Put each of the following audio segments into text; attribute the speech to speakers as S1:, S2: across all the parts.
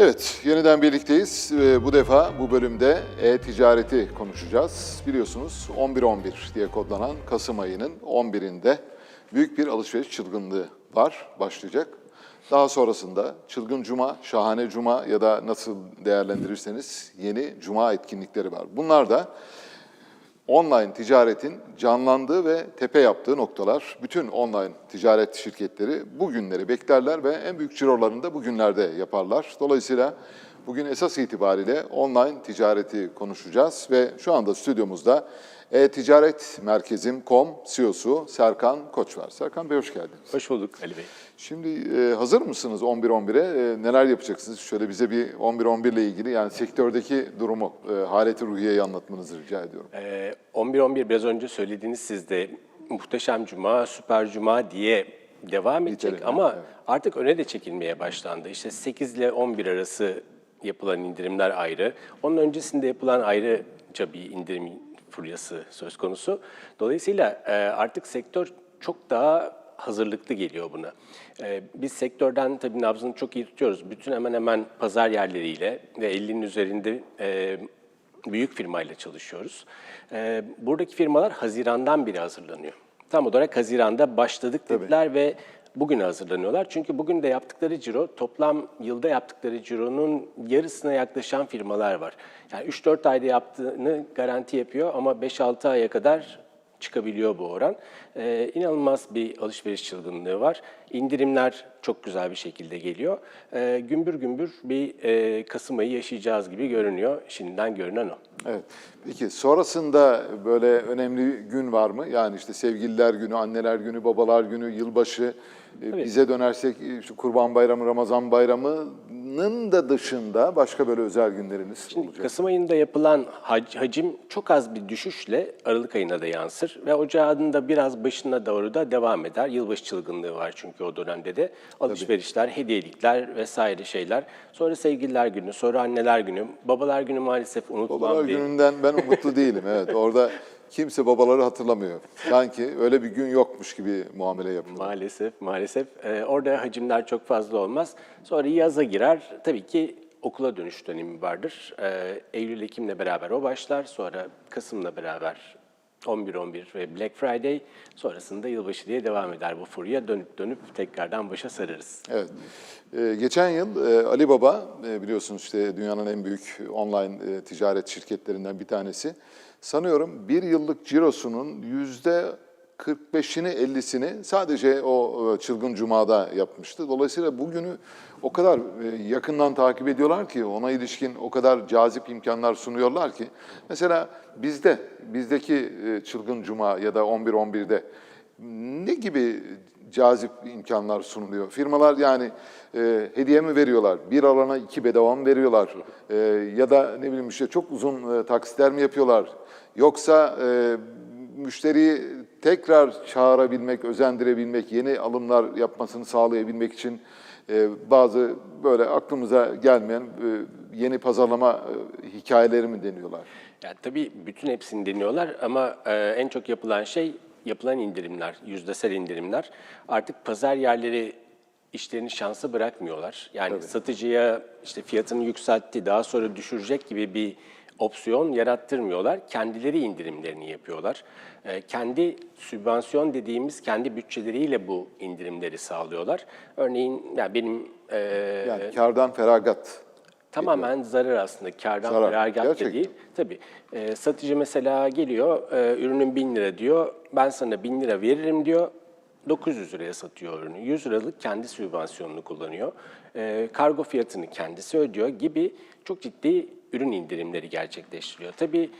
S1: Evet, yeniden birlikteyiz. Ee, Bu defa bu bölümde e-ticareti konuşacağız. Biliyorsunuz 11-11 diye kodlanan Kasım ayının 11'inde büyük bir alışveriş çılgınlığı var, başlayacak. Daha sonrasında Çılgın Cuma, Şahane Cuma ya da nasıl değerlendirirseniz yeni Cuma etkinlikleri var. Bunlar da online ticaretin canlandığı ve tepe yaptığı noktalar. Bütün online ticaret şirketleri bu günleri beklerler ve en büyük cirolarını da bugünlerde yaparlar. Dolayısıyla bugün esas itibariyle online ticareti konuşacağız ve şu anda stüdyomuzda e-ticaret merkezim.com CEO'su Serkan Koç var. Serkan Bey hoş geldiniz.
S2: Hoş bulduk Ali Bey.
S1: Şimdi e, hazır mısınız 11-11'e? E, neler yapacaksınız? Şöyle bize bir 11-11 ile ilgili yani sektördeki durumu, e, haleti ruhiyeyi anlatmanızı rica ediyorum.
S2: Ee, 11-11 biraz önce söylediğiniz sizde muhteşem cuma, süper cuma diye devam edecek
S1: Nitelikler,
S2: ama
S1: evet.
S2: artık öne de çekilmeye başlandı. İşte 8 ile 11 arası yapılan indirimler ayrı. Onun öncesinde yapılan ayrıca bir indirim furyası söz konusu. Dolayısıyla e, artık sektör çok daha hazırlıklı geliyor buna. Ee, biz sektörden tabii nabzını çok iyi tutuyoruz. Bütün hemen hemen pazar yerleriyle ve 50'nin üzerinde e, büyük firmayla çalışıyoruz. Buradaki firmalar Haziran'dan beri hazırlanıyor. Tam olarak Haziran'da başladık dediler ve bugün hazırlanıyorlar. Çünkü bugün de yaptıkları ciro toplam yılda yaptıkları cironun yarısına yaklaşan firmalar var. Yani 3-4 ayda yaptığını garanti yapıyor ama 5-6 aya kadar çıkabiliyor bu oran. Ee, inanılmaz bir alışveriş çılgınlığı var. İndirimler çok güzel bir şekilde geliyor. Ee, gümbür gümbür bir e, Kasım ayı yaşayacağız gibi görünüyor. Şimdiden görünen o.
S1: Evet. Peki sonrasında böyle önemli gün var mı? Yani işte sevgililer günü, anneler günü, babalar günü, yılbaşı. e, Bize dönersek e, şu Kurban Bayramı, Ramazan Bayramı'nın da dışında başka böyle özel günleriniz olacak.
S2: Kasım ayında yapılan hac- hacim çok az bir düşüşle Aralık ayına da yansır ve ocağın da biraz başına doğru da devam eder. Yılbaşı çılgınlığı var çünkü o dönemde de. Alışverişler, hediyelikler vesaire şeyler. Sonra sevgililer günü, sonra anneler günü, babalar günü maalesef unutulan
S1: Babalar
S2: bir...
S1: gününden ben umutlu değilim. Evet orada kimse babaları hatırlamıyor. Sanki öyle bir gün yokmuş gibi muamele yapılıyor.
S2: Maalesef, maalesef. Ee, orada hacimler çok fazla olmaz. Sonra yaza girer. Tabii ki okula dönüş dönemi vardır. Ee, Eylül-Ekim'le beraber o başlar. Sonra Kasım'la beraber 11-11 ve Black Friday. Sonrasında yılbaşı diye devam eder bu furya. Dönüp dönüp tekrardan başa sararız.
S1: Evet. Ee, geçen yıl e, Ali e, biliyorsunuz işte dünyanın en büyük online e, ticaret şirketlerinden bir tanesi. Sanıyorum bir yıllık cirosunun yüzde 45'ini 50'sini sadece o e, çılgın cumada yapmıştı. Dolayısıyla bugünü o kadar e, yakından takip ediyorlar ki ona ilişkin o kadar cazip imkanlar sunuyorlar ki. Mesela bizde, bizdeki e, çılgın cuma ya da 11-11'de ne gibi cazip imkanlar sunuluyor? Firmalar yani e, hediye mi veriyorlar? Bir alana iki bedava mı veriyorlar? E, ya da ne bileyim işte çok uzun e, taksitler mi yapıyorlar? Yoksa e, müşteriyi tekrar çağırabilmek, özendirebilmek, yeni alımlar yapmasını sağlayabilmek için e, bazı böyle aklımıza gelmeyen e, yeni pazarlama e, hikayeleri mi deniyorlar?
S2: Yani tabii bütün hepsini deniyorlar ama en çok yapılan şey yapılan indirimler, yüzdesel indirimler. Artık pazar yerleri işlerini şansa bırakmıyorlar. Yani satıcıya işte fiyatını yükseltti, daha sonra düşürecek gibi bir opsiyon yarattırmıyorlar. Kendileri indirimlerini yapıyorlar. E, kendi sübvansiyon dediğimiz kendi bütçeleriyle bu indirimleri sağlıyorlar. Örneğin yani benim e,
S1: Yani kardan feragat.
S2: Tamamen zarar aslında. Kardan
S1: Zarar,
S2: feragat da değil. Tabii. Ee, satıcı mesela geliyor, e, ürünün 1000 lira diyor. Ben sana 1000 lira veririm diyor. 900 liraya satıyor ürünü. 100 liralık kendi sübvansiyonunu kullanıyor. Ee, kargo fiyatını kendisi ödüyor gibi çok ciddi ürün indirimleri gerçekleştiriyor. Tabii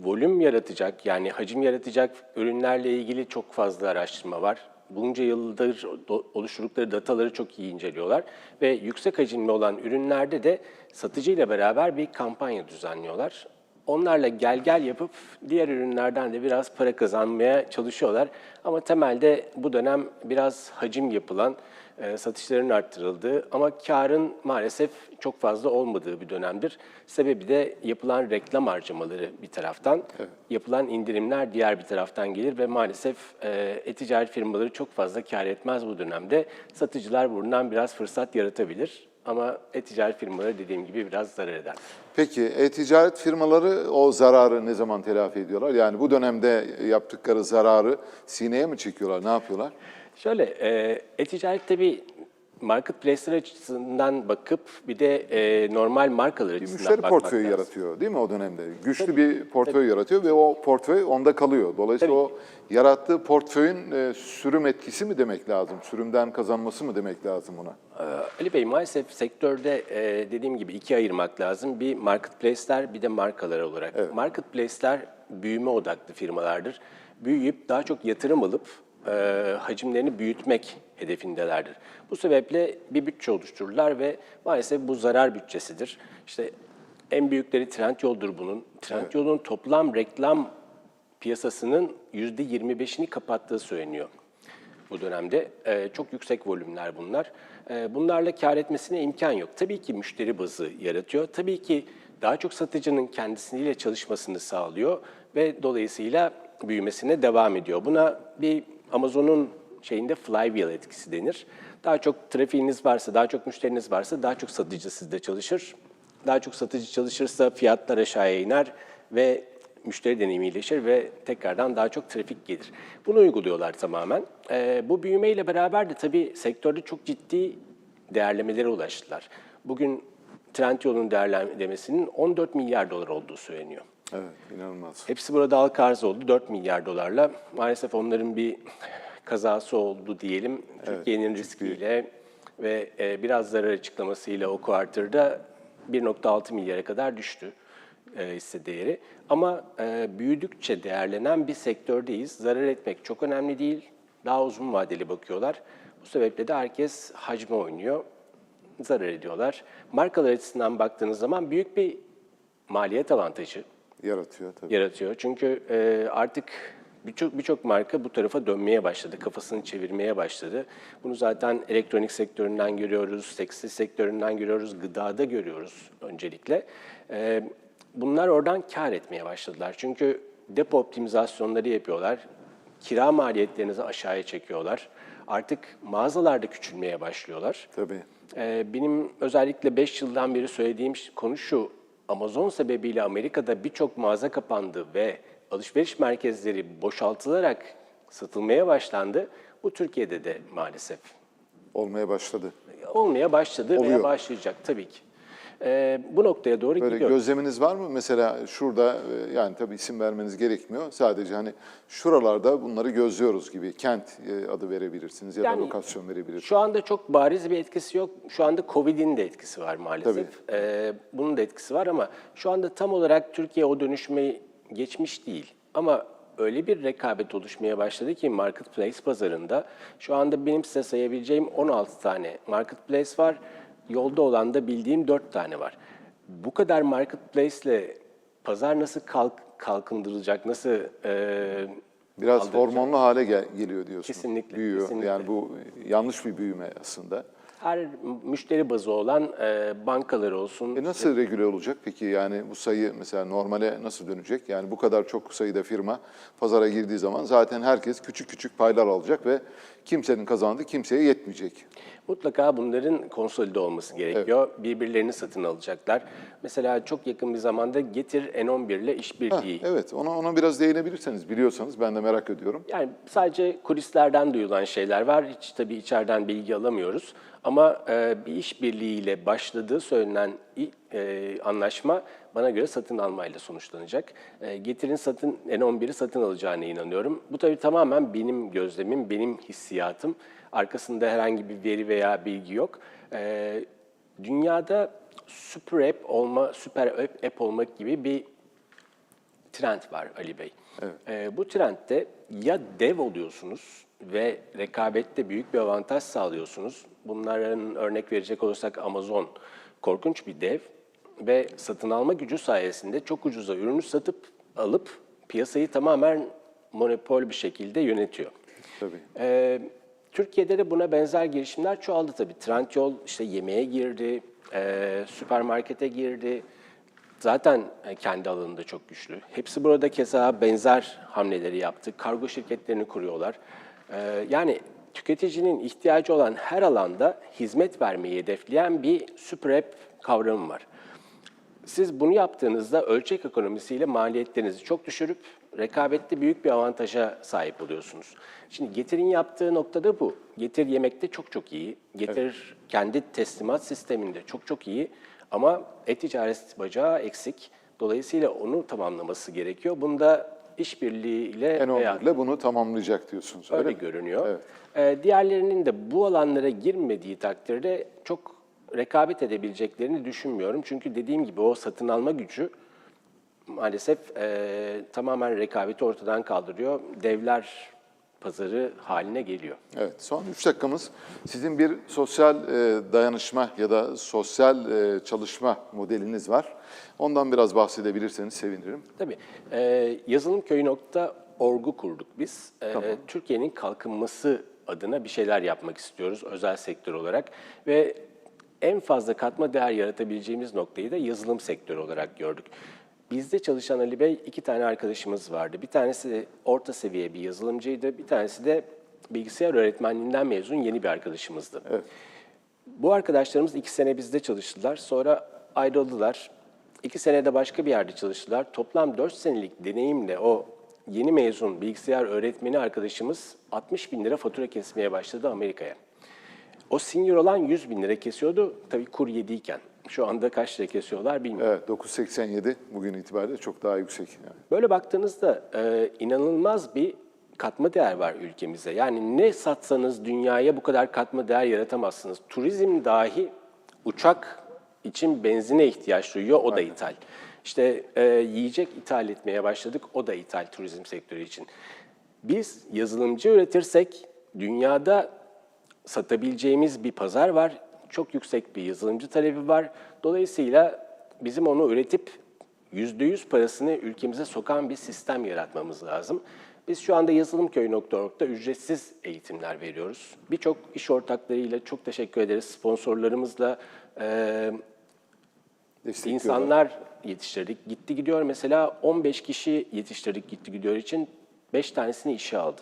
S2: volüm yaratacak yani hacim yaratacak ürünlerle ilgili çok fazla araştırma var. Bunca yıldır oluşturdukları dataları çok iyi inceliyorlar ve yüksek hacimli olan ürünlerde de satıcıyla beraber bir kampanya düzenliyorlar. Onlarla gel gel yapıp diğer ürünlerden de biraz para kazanmaya çalışıyorlar. Ama temelde bu dönem biraz hacim yapılan, e, satışların arttırıldığı ama karın maalesef çok fazla olmadığı bir dönemdir. Sebebi de yapılan reklam harcamaları bir taraftan, yapılan indirimler diğer bir taraftan gelir ve maalesef e, e-ticaret firmaları çok fazla kar etmez bu dönemde. Satıcılar buradan biraz fırsat yaratabilir. Ama e-ticaret firmaları dediğim gibi biraz zarar eder.
S1: Peki e-ticaret firmaları o zararı ne zaman telafi ediyorlar? Yani bu dönemde yaptıkları zararı sineye mi çekiyorlar? Ne yapıyorlar?
S2: Şöyle, e, e-ticaret tabii marketplace'ler açısından bakıp bir de e, normal markalar
S1: Bir
S2: açısından
S1: müşteri
S2: bakmak
S1: portföyü
S2: lazım.
S1: yaratıyor değil mi o dönemde? Güçlü bir portföy yaratıyor ve o portföy onda kalıyor. Dolayısıyla o yarattığı portföyün e, sürüm etkisi mi demek lazım? Sürümden kazanması mı demek lazım ona?
S2: Ee, Ali Bey maalesef sektörde e, dediğim gibi iki ayırmak lazım. Bir marketplace'ler bir de markalar olarak. Marketplace'ler büyüme odaklı firmalardır. Büyüyüp daha çok yatırım alıp e, hacimlerini büyütmek hedefindelerdir. Bu sebeple bir bütçe oluştururlar ve maalesef bu zarar bütçesidir. İşte en büyükleri Trendyol'dur bunun. Trendyol'un toplam reklam piyasasının %25'ini kapattığı söyleniyor bu dönemde. Ee, çok yüksek volümler bunlar. Ee, bunlarla kar etmesine imkan yok. Tabii ki müşteri bazı yaratıyor. Tabii ki daha çok satıcının kendisiyle çalışmasını sağlıyor ve dolayısıyla büyümesine devam ediyor. Buna bir Amazon'un şeyinde flywheel etkisi denir. Daha çok trafiğiniz varsa, daha çok müşteriniz varsa daha çok satıcı sizde çalışır. Daha çok satıcı çalışırsa fiyatlar aşağıya iner ve müşteri deneyimi iyileşir ve tekrardan daha çok trafik gelir. Bunu uyguluyorlar tamamen. Ee, bu büyümeyle beraber de tabii sektörde çok ciddi değerlemelere ulaştılar. Bugün Trendyol'un değerlemesinin 14 milyar dolar olduğu söyleniyor.
S1: Evet, inanılmaz.
S2: Hepsi burada halka arz oldu 4 milyar dolarla. Maalesef onların bir kazası oldu diyelim. Türkiye'nin riskiyle ve e, biraz zarar açıklamasıyla o kuartırda 1.6 milyara kadar düştü e, hisse değeri. Ama e, büyüdükçe değerlenen bir sektördeyiz. Zarar etmek çok önemli değil. Daha uzun vadeli bakıyorlar. Bu sebeple de herkes hacme oynuyor. Zarar ediyorlar. Markalar açısından baktığınız zaman büyük bir maliyet avantajı
S1: Yaratıyor tabii.
S2: yaratıyor. Çünkü e, artık birçok birçok marka bu tarafa dönmeye başladı, kafasını çevirmeye başladı. Bunu zaten elektronik sektöründen görüyoruz, tekstil sektöründen görüyoruz, gıdada görüyoruz öncelikle. E, bunlar oradan kar etmeye başladılar. Çünkü depo optimizasyonları yapıyorlar, kira maliyetlerinizi aşağıya çekiyorlar. Artık mağazalarda küçülmeye başlıyorlar.
S1: Tabii.
S2: Ee, benim özellikle 5 yıldan beri söylediğim konu şu. Amazon sebebiyle Amerika'da birçok mağaza kapandı ve alışveriş merkezleri boşaltılarak satılmaya başlandı. Bu Türkiye'de de maalesef
S1: Olmaya başladı.
S2: olmaya başladı veya
S1: Oluyor.
S2: başlayacak tabii ki. Ee, bu noktaya doğru
S1: Böyle
S2: gidiyor.
S1: gözleminiz var mı? Mesela şurada e, yani tabii isim vermeniz gerekmiyor. Sadece hani şuralarda bunları gözlüyoruz gibi kent e, adı verebilirsiniz ya
S2: Yani-
S1: da lokasyon verebilirsiniz.
S2: Şu anda çok bariz bir etkisi yok. Şu anda Covid'in de etkisi var maalesef. Ee, bunun da etkisi var ama şu anda tam olarak Türkiye o dönüşmeyi geçmiş değil. Ama öyle bir rekabet oluşmaya başladı ki marketplace pazarında şu anda benim size sayabileceğim 16 tane marketplace var. Yolda olan da bildiğim 4 tane var. Bu kadar marketplace ile pazar nasıl kalk, kalkındırılacak, nasıl e,
S1: Biraz hormonlu hale gel- geliyor diyorsunuz.
S2: Kesinlikle,
S1: Büyüyor.
S2: kesinlikle.
S1: Yani bu yanlış bir büyüme aslında.
S2: Her müşteri bazı olan e, bankalar olsun,
S1: E nasıl regüle olacak peki? Yani bu sayı mesela normale nasıl dönecek? Yani bu kadar çok sayıda firma pazara girdiği zaman zaten herkes küçük küçük paylar alacak ve kimsenin kazandığı kimseye yetmeyecek.
S2: Mutlaka bunların konsolide olması gerekiyor. Birbirlerini satın alacaklar. Mesela çok yakın bir zamanda Getir N11 ile işbirliği.
S1: evet, ona ona biraz değinebilirseniz biliyorsanız ben de merak ediyorum.
S2: Yani sadece kulislerden duyulan şeyler var. Hiç tabii içeriden bilgi alamıyoruz. Ama e, bir işbirliğiyle başladığı söylenen e, anlaşma bana göre satın almayla sonuçlanacak. E, Getir'in satın N11'i satın alacağına inanıyorum. Bu tabii tamamen benim gözlemim, benim hissiyatım. Arkasında herhangi bir veri veya bilgi yok. E, dünyada süper app olma, süper app, olmak gibi bir trend var Ali Bey. Ee, bu trendde ya dev oluyorsunuz ve rekabette büyük bir avantaj sağlıyorsunuz. Bunların örnek verecek olursak Amazon korkunç bir dev ve satın alma gücü sayesinde çok ucuza ürünü satıp alıp piyasayı tamamen monopol bir şekilde yönetiyor.
S1: Tabii.
S2: Ee, Türkiye'de de buna benzer girişimler çoğaldı tabii. Trendyol işte yemeğe girdi, e, süpermarkete girdi. Zaten e, kendi alanında çok güçlü. Hepsi burada keza benzer hamleleri yaptı. Kargo şirketlerini kuruyorlar. Ee, yani tüketicinin ihtiyacı olan her alanda hizmet vermeyi hedefleyen bir süper app kavramı var. Siz bunu yaptığınızda ölçek ekonomisiyle maliyetlerinizi çok düşürüp rekabette büyük bir avantaja sahip oluyorsunuz. Şimdi Getir'in yaptığı noktada bu. Getir yemekte çok çok iyi. Getir kendi teslimat sisteminde çok çok iyi. Ama e-ticaret bacağı eksik. Dolayısıyla onu tamamlaması gerekiyor. Bunda işbirliğiyle
S1: N11 ile bunu tamamlayacak diyorsunuz.
S2: öyle
S1: mi?
S2: görünüyor.
S1: Evet.
S2: Ee, diğerlerinin de bu alanlara girmediği takdirde çok rekabet edebileceklerini düşünmüyorum. Çünkü dediğim gibi o satın alma gücü maalesef e, tamamen rekabeti ortadan kaldırıyor. Devler pazarı haline geliyor.
S1: Evet, son 3 dakikamız sizin bir sosyal e, dayanışma ya da sosyal e, çalışma modeliniz var. Ondan biraz bahsedebilirseniz sevinirim.
S2: Tabii. E, yazılımköy.org'u kurduk biz. E, Türkiye'nin kalkınması adına bir şeyler yapmak istiyoruz özel sektör olarak. Ve en fazla katma değer yaratabileceğimiz noktayı da yazılım sektörü olarak gördük. Bizde çalışan Ali Bey iki tane arkadaşımız vardı. Bir tanesi de orta seviye bir yazılımcıydı. Bir tanesi de bilgisayar öğretmenliğinden mezun yeni bir arkadaşımızdı. Bu arkadaşlarımız iki sene bizde çalıştılar. Sonra ayrıldılar. İki senede başka bir yerde çalıştılar. Toplam dört senelik deneyimle o yeni mezun bilgisayar öğretmeni arkadaşımız 60 bin lira fatura kesmeye başladı Amerika'ya. O senior olan 100 bin lira kesiyordu. Tabii kur yediyken. Şu anda kaç lira kesiyorlar bilmiyorum.
S1: Evet, 987 bugün itibariyle çok daha yüksek. Yani.
S2: Böyle baktığınızda e, inanılmaz bir katma değer var ülkemize. Yani ne satsanız dünyaya bu kadar katma değer yaratamazsınız. Turizm dahi uçak için benzine ihtiyaç duyuyor, o da ithal. İşte e, yiyecek ithal etmeye başladık, o da ithal turizm sektörü için. Biz yazılımcı üretirsek dünyada satabileceğimiz bir pazar var. Çok yüksek bir yazılımcı talebi var. Dolayısıyla bizim onu üretip %100 parasını ülkemize sokan bir sistem yaratmamız lazım. Biz şu anda yazılımköy.org'da ücretsiz eğitimler veriyoruz. Birçok iş ortaklarıyla çok teşekkür ederiz. Sponsorlarımızla e, insanlar yetiştirdik. Gitti gidiyor mesela 15 kişi yetiştirdik gitti gidiyor için 5 tanesini işe aldı.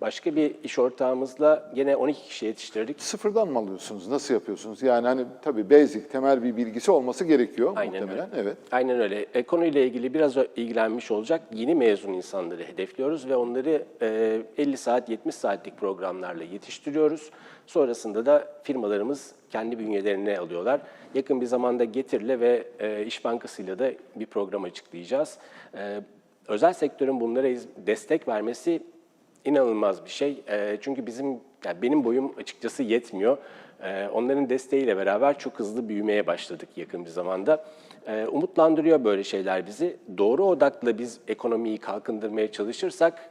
S2: Başka bir iş ortağımızla gene 12 kişi yetiştirdik.
S1: Sıfırdan mı alıyorsunuz? Nasıl yapıyorsunuz? Yani hani tabii basic, temel bir bilgisi olması gerekiyor
S2: Aynen
S1: muhtemelen.
S2: öyle.
S1: Evet.
S2: Aynen öyle. E, konuyla ilgili biraz ilgilenmiş olacak yeni mezun insanları hedefliyoruz ve onları e, 50 saat, 70 saatlik programlarla yetiştiriyoruz. Sonrasında da firmalarımız kendi bünyelerine alıyorlar. Yakın bir zamanda Getir'le ve e, İş Bankası'yla da bir program açıklayacağız. E, özel sektörün bunlara destek vermesi inanılmaz bir şey. E, çünkü bizim, yani benim boyum açıkçası yetmiyor. E, onların desteğiyle beraber çok hızlı büyümeye başladık yakın bir zamanda. E, umutlandırıyor böyle şeyler bizi. Doğru odakla biz ekonomiyi kalkındırmaya çalışırsak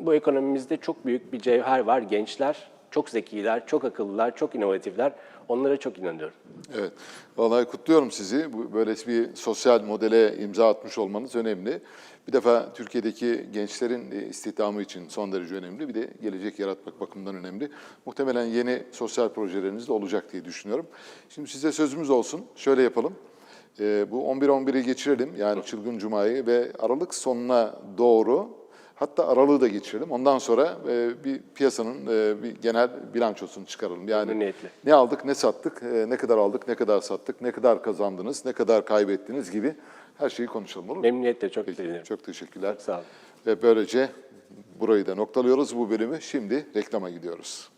S2: bu ekonomimizde çok büyük bir cevher var. Gençler çok zekiler, çok akıllılar, çok inovatifler. Onlara çok inanıyorum.
S1: Evet. Vallahi kutluyorum sizi. Böyle bir sosyal modele imza atmış olmanız önemli. Bir defa Türkiye'deki gençlerin e, istihdamı için son derece önemli. Bir de gelecek yaratmak bakımından önemli. Muhtemelen yeni sosyal projeleriniz de olacak diye düşünüyorum. Şimdi size sözümüz olsun. Şöyle yapalım. E, bu 11-11'i geçirelim. Yani Çılgın Cuma'yı ve Aralık sonuna doğru Hatta aralığı da geçirelim. Ondan sonra e, bir piyasanın e, bir genel bilançosunu çıkaralım. Yani
S2: Memnuniyetle.
S1: ne aldık, ne sattık, e, ne kadar aldık, ne kadar sattık, ne kadar kazandınız, ne kadar kaybettiniz gibi her şeyi konuşalım olur mu?
S2: Memnuniyetle çok
S1: Peki,
S2: sevinirim.
S1: çok teşekkürler.
S2: Çok sağ olun.
S1: Ve böylece burayı da noktalıyoruz bu bölümü. Şimdi reklama gidiyoruz.